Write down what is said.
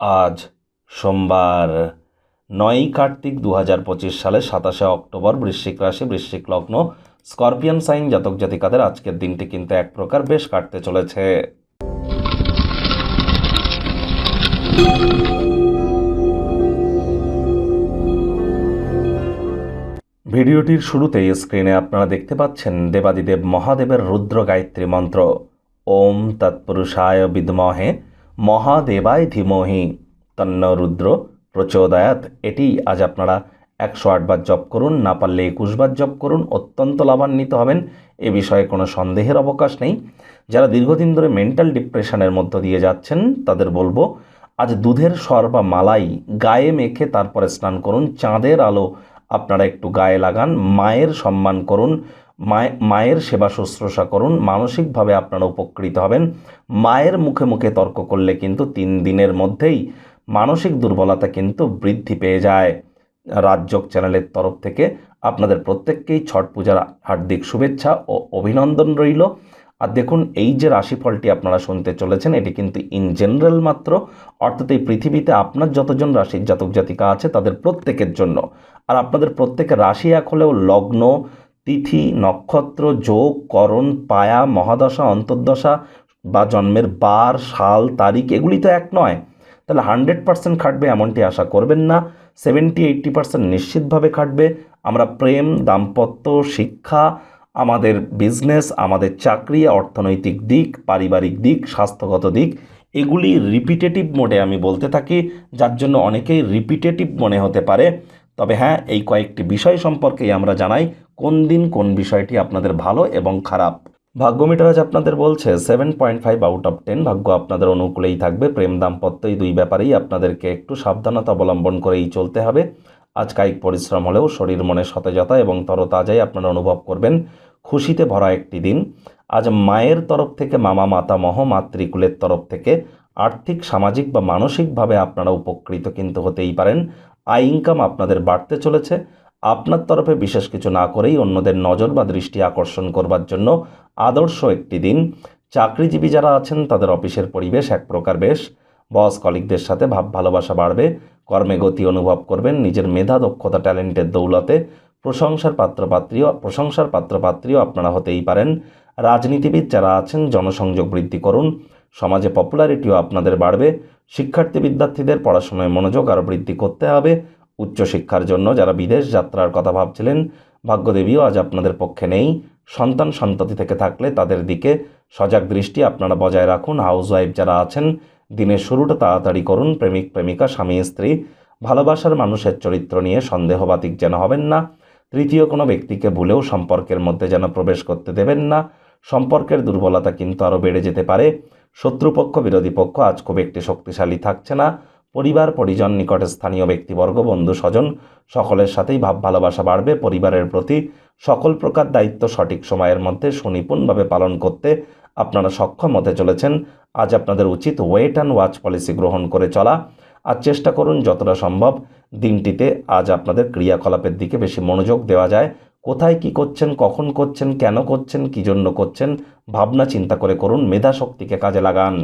আজ সোমবার নয়ই কার্তিক দু হাজার পঁচিশ সালে সাতাশে অক্টোবর বৃশ্চিক রাশি, বৃশ্চিক লগ্ন, স্করপিয়ান সাইন জাতক জাতিকাদের আজকের দিনটি কিন্তু এক প্রকার বেশ কাটতে চলেছে। ভিডিওটির শুরুতেই স্ক্রিনে আপনারা দেখতে পাচ্ছেন দেবাদিদেব মহাদেবের রুদ্র গায়ত্রী মন্ত্র। ওম তৎপুরুষায় বিদ্মহে মহাদেবায় ধীমহি। তন্ন রুদ্র, প্রচোদয়াত, এটি আজ আপনারা একশো আটবার জপ করুন, না পারলে একুশবার জপ করুন, অত্যন্ত লাভান্বিত হবেন, এ বিষয়ে কোনো সন্দেহের অবকাশ নেই। যারা দীর্ঘদিন ধরে মেন্টাল ডিপ্রেশনের মধ্য দিয়ে যাচ্ছেন, তাদের বলব, আজ দুধের সর বা মালাই গায়ে মেখে তারপরে স্নান করুন, চাঁদের আলো আপনারা একটু গায়ে লাগান, মায়ের সম্মান করুন মায়ের সেবা শুশ্রূষা করুন, মানসিকভাবে আপনারা উপকৃত হবেন। মায়ের মুখে মুখে তর্ক করলে কিন্তু তিন দিনের মধ্যেই মানসিক দুর্বলতা কিন্তু বৃদ্ধি পেয়ে যায়। রাজযোগ চ্যানেলের তরফ থেকে আপনাদের প্রত্যেককেই ছট পূজার হার্দিক শুভেচ্ছা ও অভিনন্দন রইল। আর দেখুন, এই যে রাশিফলটি আপনারা শুনতে চলেছেন, এটি কিন্তু ইন জেনারেল মাত্র। অর্থাৎ এই পৃথিবীতে আপনার যতজন রাশির জাতক জাতিকা আছে, তাদের প্রত্যেকের জন্য। আর আপনাদের প্রত্যেকের রাশি এক হলেও লগ্ন তিথি, নক্ষত্র, যোগ, করণ, পায়া, মহাদশা, অন্তর্দশা বা জন্মের বার, সাল, তারিখ এগুলি তো এক নয়। তাহলে হান্ড্রেড পার্সেন্ট খাটবে এমনটি আশা করবেন না। সেভেন্টি, এইট্টি পার্সেন্ট নিশ্চিতভাবে খাটবে। আমরা প্রেম, দাম্পত্য, শিক্ষা, আমাদের বিজনেস, আমাদের চাকরি, অর্থনৈতিক দিক, পারিবারিক দিক, স্বাস্থ্যগত দিক, এগুলি রিপিটেটিভ মোডে আমি বলতে থাকি, যার জন্য অনেকেই রিপিটেটিভ মনে হতে পারে। তবে হ্যাঁ এই কয়েকটি বিষয় সম্পর্কেই আমরা জানাই কোন দিন কোন বিষয়টি আপনাদের ভালো এবং খারাপ। ভাগ্য মিটার আজ আপনাদের বলছে seven point five out of ten ভাগ্য আপনাদের অনুকূলেই থাকবে। প্রেম দাম্পত্য এই দুই ব্যাপারেই আপনাদেরকে একটু সাবধানতা অবলম্বন করেই চলতে হবে। আজ কায়িক পরিশ্রম হলেও শরীর মনে সতেজতা এবং তরতাজাই আপনারা অনুভব করবেন। খুশিতে ভরা একটি দিন। আজ মায়ের তরফ থেকে, মামা, মাতামহ, মাতৃকুলের তরফ থেকে আর্থিক, সামাজিক বা মানসিকভাবে আপনারা উপকৃত কিন্তু হতেই পারেন। আয় ইনকাম আপনাদের বাড়তে চলেছে। আপনার তরফে বিশেষ কিছু না করেই অন্যদের নজর বা দৃষ্টি আকর্ষণ করবার জন্য আদর্শ একটি দিন। চাকরিজীবী যারা আছেন, তাদের অফিসের পরিবেশ এক প্রকার বেশ। বস, কলিগদের সাথে ভাব ভালোবাসা বাড়বে। কর্মে গতি অনুভব করবেন। নিজের মেধা, দক্ষতা, ট্যালেন্টের দৌলতে প্রশংসার পাত্রপাত্রীও প্রশংসার পাত্রপাত্রীও আপনারা হতেই পারেন। রাজনীতিবিদ যারা আছেন, জনসংযোগ বৃদ্ধি করুন। সমাজে পপুলারিটিও আপনাদের বাড়বে। শিক্ষার্থী বিদ্যার্থীদের পড়াশোনায় মনোযোগ আরও বৃদ্ধি করতে হবে। উচ্চশিক্ষার জন্য যারা বিদেশ যাত্রার কথা ভাবছিলেন, ভাগ্যদেবীও আজ আপনাদের পক্ষে নেই। সন্তান সন্ততি থেকে থাকলে তাদের দিকে সজাগ দৃষ্টি আপনারা বজায় রাখুন। হাউসওয়াইফ যারা আছেন, দিনের শুরুটা তাড়াতাড়ি করুন। প্রেমিক, প্রেমিকা, স্বামী, স্ত্রী, ভালোবাসার মানুষের চরিত্র নিয়ে সন্দেহবাতিক যেন হবেন না। তৃতীয় কোনো ব্যক্তিকে ভুলেও সম্পর্কের মধ্যে যেন প্রবেশ করতে দেবেন না। সম্পর্কের দুর্বলতা কিন্তু আরও বেড়ে যেতে পারে। শত্রুপক্ষ, বিরোধী পক্ষ আজ খুব একটি শক্তিশালী থাকছে না। পরিবার, পরিজন, নিকটে স্থানীয় ব্যক্তিবর্গ, বন্ধু, স্বজন, সকলের সাথেই ভাব, ভালোবাসা বাড়বে। পরিবারের প্রতি সকল প্রকার দায়িত্ব সঠিক সময়ের মধ্যে সুনিপুণভাবে পালন করতে আপনারা সক্ষম হতে চলেছেন। আজ আপনাদের উচিত ওয়েট অ্যান্ড ওয়াচ পলিসি গ্রহণ করে চলা। আর চেষ্টা করুন যতটা সম্ভব দিনটিতে আজ আপনাদের ক্রিয়াকলাপের দিকে বেশি মনোযোগ দেওয়া যায়। কোথায় কি করছেন, কখন করছেন, কেন করছেন, কী জন্য করছেন, ভাবনা চিন্তা করে করুন, মেধা শক্তিকে কাজে লাগান।